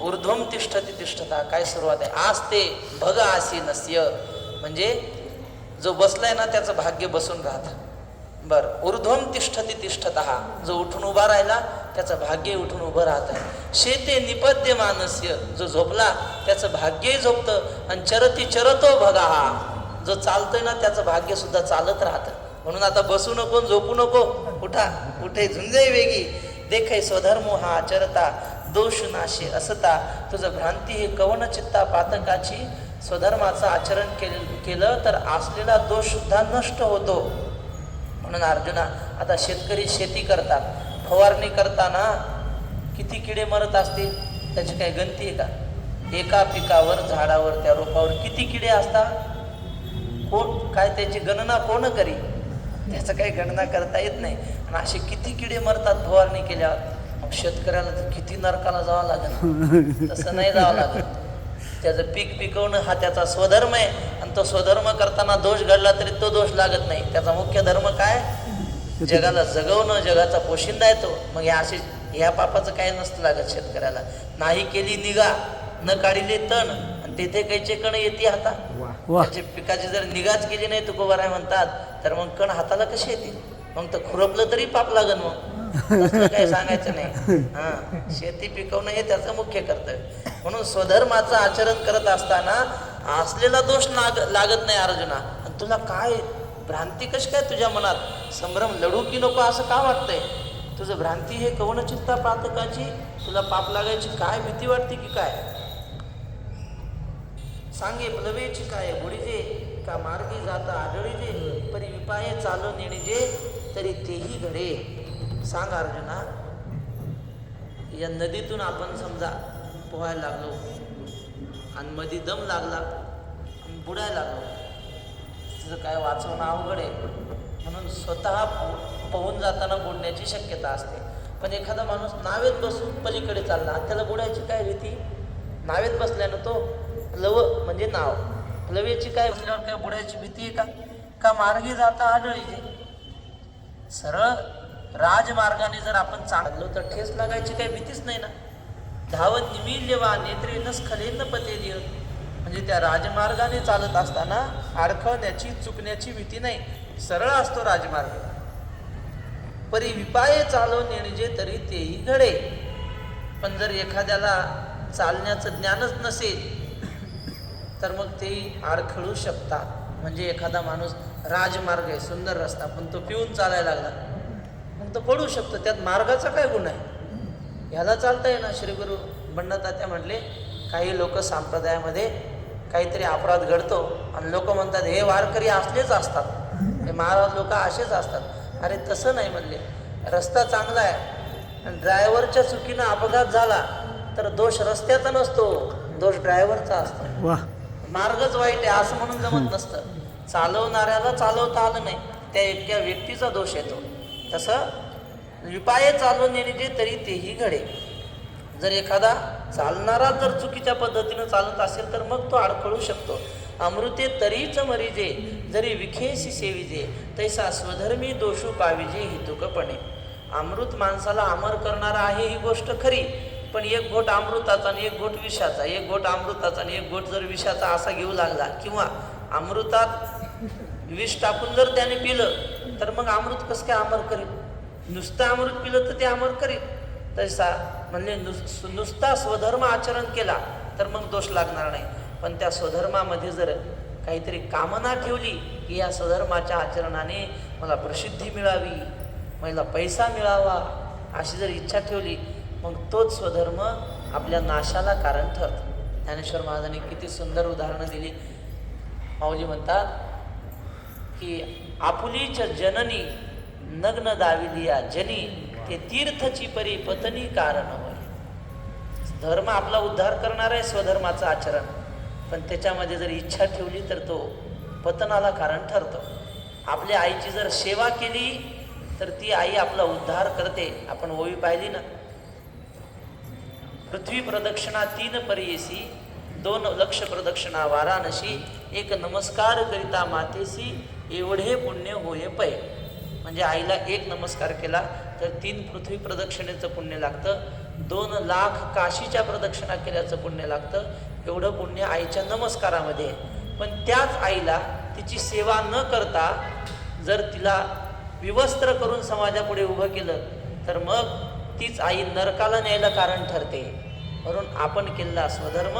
ऊर्ध्वम तिष्ठती तिष्ठता काय सुरुवात आहे? आज ते भग आसी नस्य म्हणजे जो बसलाय ना त्याचं भाग्य बसून राहत. बर. ऊर्ध्वम तिष्ठती तिष्ठता जो उठून उभा राहिला त्याचं भाग्य उठून उभं राहत. आहे शेते निपद्य मानस्य जो झोपला त्याचं भाग्यही झोपतं. आणि चरती चरतो भगा. हा जो चालतोय ना त्याचं भाग्य सुद्धा चालत राहतं. म्हणून आता बसू नको झोपू नको. उठा. उठे. झुंजे वेगी. देखे स्वधर्म हा आचरता दोष नाशे असता. तुझं भ्रांती हे कवन चित्ता पातकाची स्वधर्माचं आचरण केलं केलं तर असलेला दोष सुद्धा नष्ट होतो. म्हणून अर्जुना आता शेतकरी शेती करतात फवारणी करताना किती किडे मरत असतील? त्याची काही गणती आहे का? एका पिकावर झाडावर त्या रोपावर किती किडे असतात? कोण काय त्याची गणना कोण करी? त्याचं काही गणना करता येत नाही. आणि असे किती किडे मरतात फवारणी केल्यावर? शेतकऱ्याला किती नरकाला जावं लागेल. तसं नाही जावं लागत त्याचं पीक पिकवणं हा त्याचा स्वधर्म आहे. आणि तो स्वधर्म करताना दोष घडला तरी तो दोष लागत नाही. त्याचा मुख्य धर्म काय? जगाला जगवणं जगाचा पोशिंदा येतो मग या असे ह्या पापाचं काय नसतं लागत शेतकऱ्याला. नाही केली निगा न काढिले तण. आणि तेथे कैचे कण येते हाता त्याची पिकाची जर निगाच केली नाही तुकोबाराय म्हणतात तर मग कण हाताला कसे येतील? मग तर खुरपलं तरी पाप लागन मग. काही सांगायचं नाही. हा शेती पिकवणं हे त्याचं मुख्य कर्तव्य. म्हणून स्वधर्माचं आचरण करत असताना असलेला दोष नाग लागत नाही अर्जुना. आणि तुला काय भ्रांती कशी काय तुझ्या मनात? संभ्रम लढू की नको असं का वाटतंय? तुझं भ्रांती हे कवन चित्ता पातकाची तुला पाप लागायची काय भीती वाटते की काय? सांगे प्लवेची काय बुडीजे का मार्गी जाता आढळीजे परी विपाये चालून येणे जे तरी तेही घडे. सांग अर्जुना या नदीतून आपण समजा पोहायला लागलो आणि मध्ये दम लागला आणि बुडायला लागलो. तिचं काय वाचवणं अवघड आहे. म्हणून स्वतः पो- पोहून जाताना बुडण्याची शक्यता असते. पण एखादा माणूस नावेत बसून पलीकडे चालला आणि त्याला बुडायची काय भीती? नावेत बसल्यानं तो लव म्हणजे नाव. लवेची काय बसल्यावर काय बुडायची भीती आहे का? का मार्गी जाता आढळीची सरळ राजमार्गाने जर आपण चाललो तर ठेस लागायची काही भीतीच नाही ना? धावन निमिल्यवा नेत्रे न स्खलेन पते दिय म्हणजे त्या राजमार्गाने चालत असताना अडखळण्याची चुकण्याची भीती नाही. सरळ असतो राजमार्ग. परी विपाये चालवून नेणजे तरी तेही घडे. पण जर एखाद्याला चालण्याचं ज्ञानच नसेल तर मग ते आडखळू शकतात. म्हणजे एखादा माणूस राजमार्ग आहे सुंदर रस्ता पण तो पिऊन चालायला लागला. मग तो पडू शकतो त्यात मार्गाचा काय गुण आहे? ह्याला चालता ना श्री गुरु बंडतात्या म्हटले काही लोक संप्रदायामध्ये काहीतरी अपराध घडतो आणि लोक म्हणतात हे वारकरी असलेच असतात. हे महाराज लोक असेच असतात. अरे तसं नाही म्हणले. रस्ता चांगला आहे आणि ड्रायव्हरच्या चुकीनं अपघात झाला तर दोष रस्त्याचा नसतो दोष ड्रायव्हरचा असतो. वा. मार्गच वाईट आहे असं म्हणून जमत नसतं. चालवणाऱ्याला चालवता आलं नाही त्या एकट्या व्यक्तीचा दोष येतो. तसं विपाये चालवून जे तरी तेही घडे जर एखादा चालणारा जर चुकीच्या पद्धतीनं चालत असेल तर मग तो अडखळू शकतो. अमृते तरीच मरिजे जरी विखेशी सेविजे तैसा स्वधर्मी दोषू पाविजे हितुकपणे. अमृत माणसाला अमर करणारा आहे ही गोष्ट खरी पण एक घोट अमृताचा आणि एक घोट विषाचा. एक घोट अमृताचा आणि एक घोट जर विषाचा असा घेऊ लागला किंवा अमृतात विष टाकून जर त्याने पिलं तर मग अमृत कसं काय अमर करेल नुसतं अमृत पिलं तर ते अमर करेल तसा म्हणजे नुस नुसता स्वधर्म आचरण केला तर मग दोष लागणार नाही. पण त्या स्वधर्मामध्ये जर काहीतरी कामना ठेवली की या स्वधर्माच्या आचरणाने मला प्रसिद्धी मिळावी मला पैसा मिळावा अशी जर इच्छा ठेवली मग तोच स्वधर्म आपल्या नाशाला कारण ठरतो. ज्ञानेश्वर महाराजांनी किती सुंदर उदाहरणं दिली. माऊली म्हणतात की आपुलीच्या जननी नग्न दाविलिया जनी ते तीर्थची परी पतनी कारण होय. धर्म आपला उद्धार करणार आहे स्वधर्माचं आचरण. पण त्याच्यामध्ये जर इच्छा ठेवली तर तो पतनाला कारण ठरतो. आपल्या आईची जर सेवा केली तर ती आई आपला उद्धार करते. आपण ओवी पाहिली ना? पृथ्वी प्रदक्षिणा तीन परियेसी दोन लक्ष प्रदक्षिणा वाराणसी एक नमस्कार करिता मातेसी एवढे पुण्य होय पै. म्हणजे आईला एक नमस्कार केला तर तीन पृथ्वी प्रदक्षिणेचं पुण्य लागतं. दोन लाख काशीच्या प्रदक्षिणा केल्याचं पुण्य लागतं. एवढं पुण्य आईच्या नमस्कारामध्ये. पण त्याच आईला तिची सेवा न करता जर तिला विवस्त्र करून समाजापुढे उभं केलं तर मग तीच आई नरकाला न्यायला कारण ठरते. म्हणून आपण केलेला स्वधर्म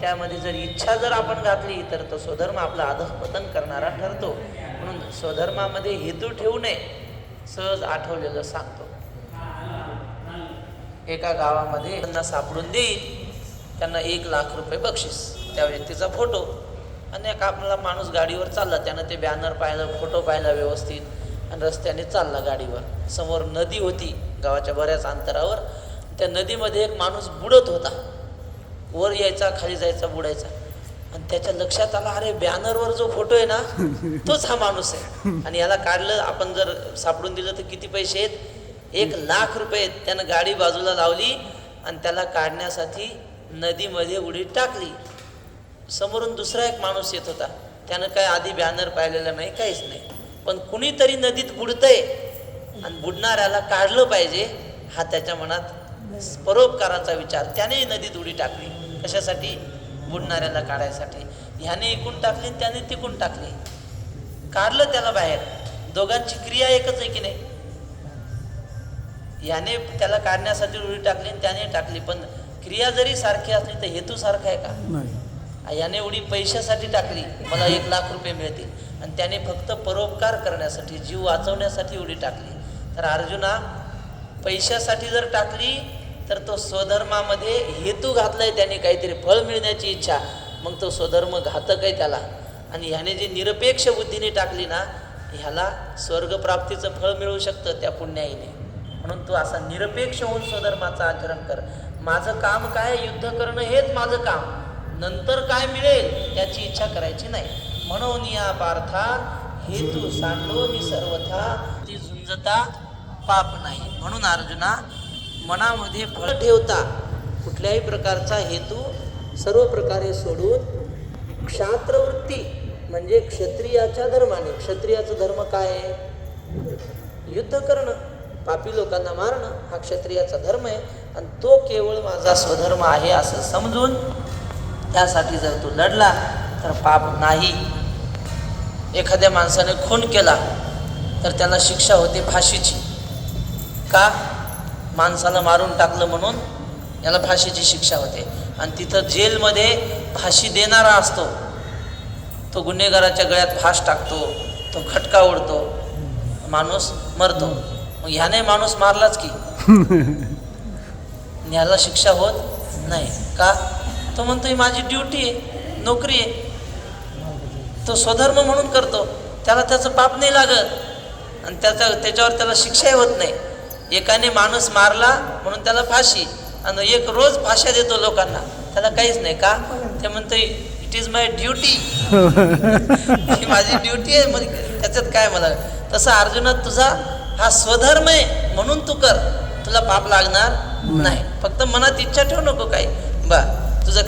त्यामध्ये जर इच्छा जर आपण घातली तर तो स्वधर्म आपला अधःपतन करणारा ठरतो. म्हणून स्वधर्मामध्ये हेतू ठेवू नये सहज आठवलेलं सांगतो. एका गावामध्ये त्यांना सापडून देईल त्यांना एक लाख रुपये बक्षीस. त्या व्यक्तीचा फोटो. आणि एक आपला माणूस गाडीवर चालला त्यानं ते बॅनर पाहिलं फोटो पाहिला व्यवस्थित आणि रस्त्याने चालला गाडीवर. समोर नदी होती गावाच्या बऱ्याच अंतरावर. त्या नदीमध्ये एक माणूस बुडत होता. वर यायचा खाली जायचा बुडायचा. आणि त्याच्या लक्षात आला अरे बॅनरवर जो फोटो आहे ना तोच हा माणूस आहे. आणि याला काढलं आपण जर सापडून दिलं तर किती पैसे आहेत? एक लाख रुपये त्यानं गाडी बाजूला लावली आणि त्याला काढण्यासाठी नदीमध्ये उडी टाकली. समोरून दुसरा एक माणूस येत होता. त्यानं काय आधी बॅनर पाहिलेला नाही काहीच नाही. पण कुणीतरी नदीत बुडतंय. आणि बुडणाऱ्याला काढलं पाहिजे हा त्याच्या मनात परोपकाराचा विचार. त्याने नदीत उडी टाकली. कशासाठी? बुडणाऱ्याला काढायसाठी. ह्याने इकून टाकली त्याने तिकून टाकली. काढलं त्याला बाहेर. दोघांची क्रिया एकच आहे की नाही? याने त्याला काढण्यासाठी उडी टाकली त्याने टाकली. पण क्रिया जरी सारखी असली तर हेतू सारखा आहे का? नाही. याने उडी पैशासाठी टाकली. मला एक लाख रुपये मिळतील. आणि त्याने फक्त परोपकार करण्यासाठी जीव वाचवण्यासाठी उडी टाकली. तर अर्जुना पैशासाठी जर टाकली तर तो स्वधर्मामध्ये हेतू घातलाय त्याने काहीतरी फळ मिळण्याची इच्छा. मग तो स्वधर्म घातक आहे त्याला. आणि ह्याने जी निरपेक्ष बुद्धीने टाकली ना ह्याला स्वर्गप्राप्तीचं फळ मिळू शकतं त्या पुण्याईने. म्हणून तू असा निरपेक्ष होऊन स्वधर्माचं आचरण कर. माझं काम काय युद्ध करणं हेच माझं काम. नंतर काय मिळेल याची इच्छा करायची नाही. म्हणून या पार्था हेतू सांडोनी सर्वथा ती झुंजता पाप नाही. म्हणून अर्जुना मनामध्ये फळ ठेवता कुठल्याही प्रकारचा हेतू सर्व प्रकारे सोडून क्षात्रवृत्ती म्हणजे क्षत्रियाच्या धर्माने. क्षत्रियाचा धर्म काय आहे? युद्ध करणं. पापी लोकांना मारणं हा क्षत्रियाचा धर्म आहे. आणि तो केवळ माझा स्वधर्म आहे असं समजून त्यासाठी जर तू लढला तर पाप नाही. एखाद्या माणसाने खून केला तर त्याला शिक्षा होते फाशीची. का? माणसाला मारून टाकलं म्हणून याला फाशीची शिक्षा होते. आणि तिथं जेलमध्ये फाशी देणारा असतो. तो गुन्हेगाराच्या गळ्यात फास टाकतो तो खटका उडतो माणूस मरतो. मग ह्याने माणूस मारलाच की. ह्याला शिक्षा होत नाही. का? तो म्हणतो ही माझी ड्युटी आहे नोकरी आहे. तो स्वधर्म म्हणून करतो. त्याला त्याचं पाप नाही लागत. आणि त्याचा त्याच्यावर त्याला शिक्षाही होत नाही. एकाने माणूस मारला म्हणून त्याला फाशी. आणि एक रोज फाश्या देतो लोकांना. त्याला काहीच नाही का? ते म्हणतो इट इज माय ड्युटी ही माझी ड्युटी आहे. मग त्याच्यात काय मला तसं अर्जुनात तुझा हा स्वधर्म आहे. म्हणून तू कर. तुला पाप लागणार नाही. फक्त मनात इच्छा ठेवू नको काही. बा तुझं